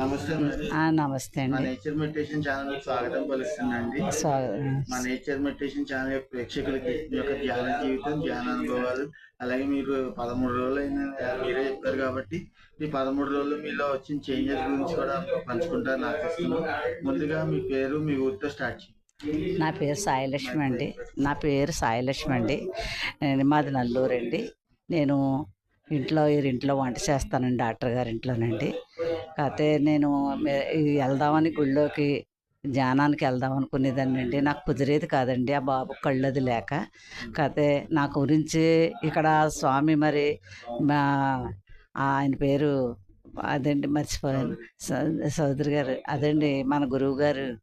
నమస్తే అండి. Nature meditation channel స్వాగతం పలుస్తుందండి మా నేచర్ మెడిటేషన్ ఛానల్ యొక్క ప్రేక్షకులకి మీ యొక్క ధ్యాన జీవితం ధ్యాన అనుభవాలు అలాగే మీరు పదమూడు రోజులు అయిన మీరే చెప్పారు కాబట్టి ఈ పదమూడు రోజులు మీలో వచ్చిన చేంజెస్ గురించి కూడా పంచుకుంటారని ఆశిస్తున్నాం. ముందుగా మీ పేరు మీ ఊరితో స్టార్ట్ చేయండి. నా పేరు సాయిలక్ష్మి అండి. నా పేరు సాయిలక్ష్మి అండి. మాది నల్లూరు అండి నేను ఇంట్లో ఇంట్లో వంట చేస్తానండి డాక్టర్ గారి ఇంట్లోనండి. కాకపోతే నేను వెళ్దామని గుళ్ళోకి ధ్యానానికి వెళ్దాం అనుకునేదాన్ని అండి. నాకు కుదిరేది కాదండి. ఆ బాబు కళ్ళది లేక. కాకపోతే నా గురించి ఇక్కడ స్వామి మరి మా ఆయన పేరు అదండి మర్చిపోయాను. సౌ- చౌదరి గారు. అదండి మన గురువు గారు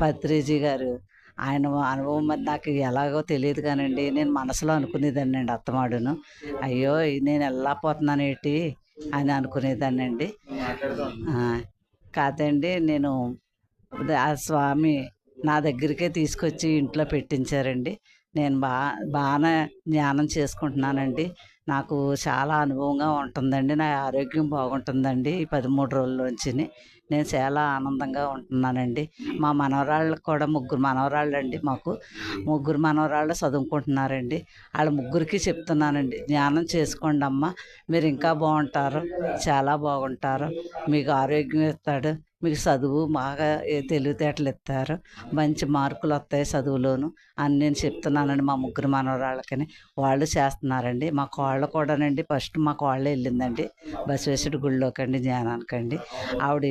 పత్రిజీ గారు. ఆయన అనుభవం మరి నాకు ఎలాగో తెలియదు కానండి. నేను మనసులో అనుకునేదాన్ని అండి అత్తమాడును. అయ్యో నేను వెళ్ళకపోతున్నాను ఏంటి అని అనుకునేదాన్ని అండి మాట్లాడుతాం కాదండి నేను ఆ స్వామి నా దగ్గరికే తీసుకొచ్చి ఇంట్లో పెట్టించారండి. నేను బా బాగానే ధ్యానం చేసుకుంటున్నానండి. నాకు చాలా అనుభవంగా ఉంటుందండి. నా ఆరోగ్యం బాగుంటుందండి ఈ పదమూడు రోజుల్లోంచి నేను చాలా ఆనందంగా ఉంటున్నానండి. మా మనవరాళ్ళకు కూడా ముగ్గురు మనవరాళ్ళు అండి మాకు. ముగ్గురు మనవరాళ్ళు చదువుకుంటున్నారండి. వాళ్ళ ముగ్గురికి చెప్తున్నానండి ధ్యానం చేసుకోండి అమ్మ మీరు ఇంకా బాగుంటారు చాలా బాగుంటారు మీకు ఆరోగ్యం ఇస్తాడు మీకు చదువు బాగా తెలివితేటలు ఇస్తారు మంచి మార్కులు వస్తాయి చదువులోను అని నేను చెప్తున్నానండి మా ముగ్గురు మనవరాళ్ళకని. వాళ్ళు చేస్తున్నారండి. మా కోళ్ళ కూడానండి ఫస్ట్ మా కోళ్ళ వెళ్ళిందండి బసవేశ్వరుడి గుళ్ళోకండి జ్ఞానానికండి ఆవిడ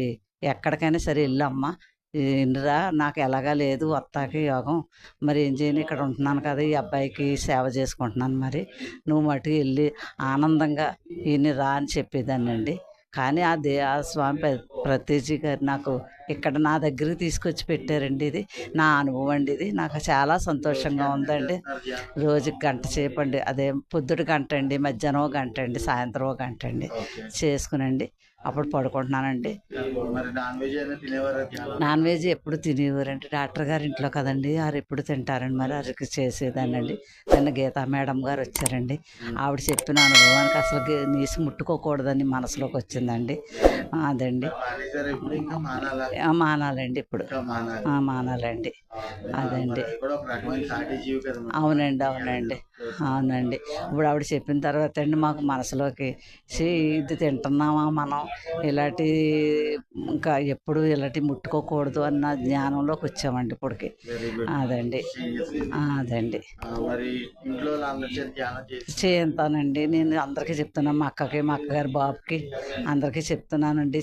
ఎక్కడికైనా సరే వెళ్ళమ్మా ఇందిరా నాకు ఎలాగా లేదు వస్తాకి యోగం. మరి ఏం చేయను? ఇక్కడ ఉంటున్నాను కదా ఈ అబ్బాయికి సేవ చేసుకుంటున్నాను మరి. నువ్వు మటుకు వెళ్ళి ఆనందంగా ఈయన రా అని చెప్పేదాన్ని అండి. కానీ ఆ దే ఆ స్వామి ప్ర- ప్రతీజీ గారు నాకు ఇక్కడ నా దగ్గరికి తీసుకొచ్చి పెట్టారండి ఇది. నా అనుభవం అండి ఇది. నాకు చాలా సంతోషంగా ఉందండి. రోజుకి గంట సేపు అండి. అదే పొద్దుటి గంట అండి మధ్యాహ్నం గంట అండి సాయంత్రం గంట అండి చేసుకునండి అప్పుడు పడుకుంటున్నానండి. నాన్ వెజ్ అయినా తినేవారు ఎప్పుడు తినేవారండి. డాక్టర్ గారి ఇంట్లో కదండి. వారు ఎప్పుడు తింటారండి మరి. వారికి చేసేదానండి నిన్న గీతా మేడం గారు వచ్చారండి. ఆవిడ చెప్పిన అనుభవానికి అసలు నీసు ముట్టుకోకూడదని మనసులోకి వచ్చిందండి. అదండి. మానాలండి ఇప్పుడు. మానాలండి. అదండి. అవునండి అవునండి. అవునండి. ఇప్పుడు ఆవిడ చెప్పిన తర్వాత అండి మాకు మనసులోకి "ఛీ, ఇది తింటున్నామా మనం? ఇలాంటి ఇంకా ఎప్పుడు ఇలాంటి ముట్టుకోకూడదు అన్న జ్ఞానంలోకి వచ్చామండి ఇప్పటికి. అదండి. అదండి. చేస్తానండి. నేను అందరికీ చెప్తున్నాను మా అక్కకి మా అక్కగారి బాబుకి అందరికీ చెప్తున్నానండి.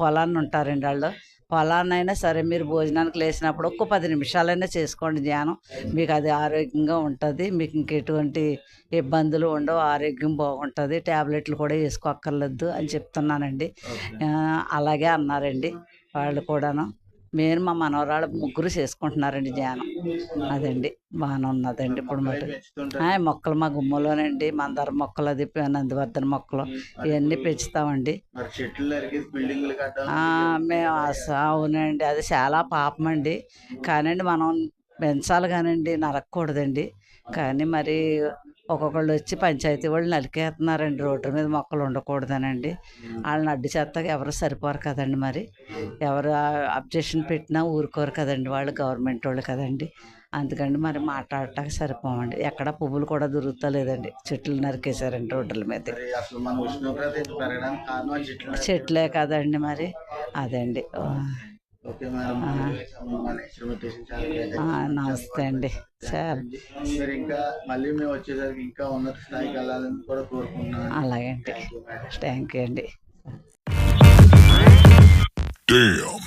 పొలాన్ని ఉంటారండి వాళ్ళు. పొలాన్నైనా సరే మీరు భోజనానికి లేచినప్పుడు ఒక్క పది నిమిషాలైనా చేసుకోండి ధ్యానం. మీకు అది ఆరోగ్యంగా ఉంటుంది. మీకు ఇంకెటువంటి ఇబ్బందులు ఉండవు. ఆరోగ్యం బాగుంటుంది. ట్యాబ్లెట్లు కూడా వేసుకోక్కర్లేదు అని చెప్తున్నానండి. అలాగే అన్నారండి. వాళ్ళు కూడాను. నేను మా మనవరాళ్ళు ముగ్గురు చేసుకుంటున్నారండి ధ్యానం. అదండి. బాగానే ఉన్నదండి ఇప్పుడు మటు మొక్కలు మా గుమ్మలోనండి. మందార మొక్కలు అది నందివర్ధన మొక్కలు ఇవన్నీ పెంచుతామండి. మేము అవునండి. అది చాలా పాపం అండి కానండి మనం పెంచాలి కానండి నరకూడదండి కానీ మరి ఒక్కొక్కళ్ళు వచ్చి పంచాయతీ వాళ్ళు నలికేస్తున్నారండి రోడ్డు మీద మొక్కలు ఉండకూడదనండి. వాళ్ళని అడ్డు చేస్తాక ఎవరు సరిపోరు కదండి మరి. ఎవరు అబ్జెక్షన్ పెట్టినా ఊరుకోరు కదండి వాళ్ళు గవర్నమెంట్ వాళ్ళు కదండి. అందుకని మరి మాట్లాడటానికి సరిపోమండి ఎక్కడ పువ్వులు కూడా దొరుకుతలేదండి. చెట్లు నరికేశారండి రోడ్ల మీద. చెట్లే. కదండి మరి. అదండి. నమస్తే అండి. చాలా మీరు ఇంకా మళ్ళీ మేము వచ్చేసరికి ఇంకా ఉన్నత స్థాయికి వెళ్ళాలని కూడా కోరుకుంటున్నాను. అలాగే అండి thank you madam thank you అండి. Damn.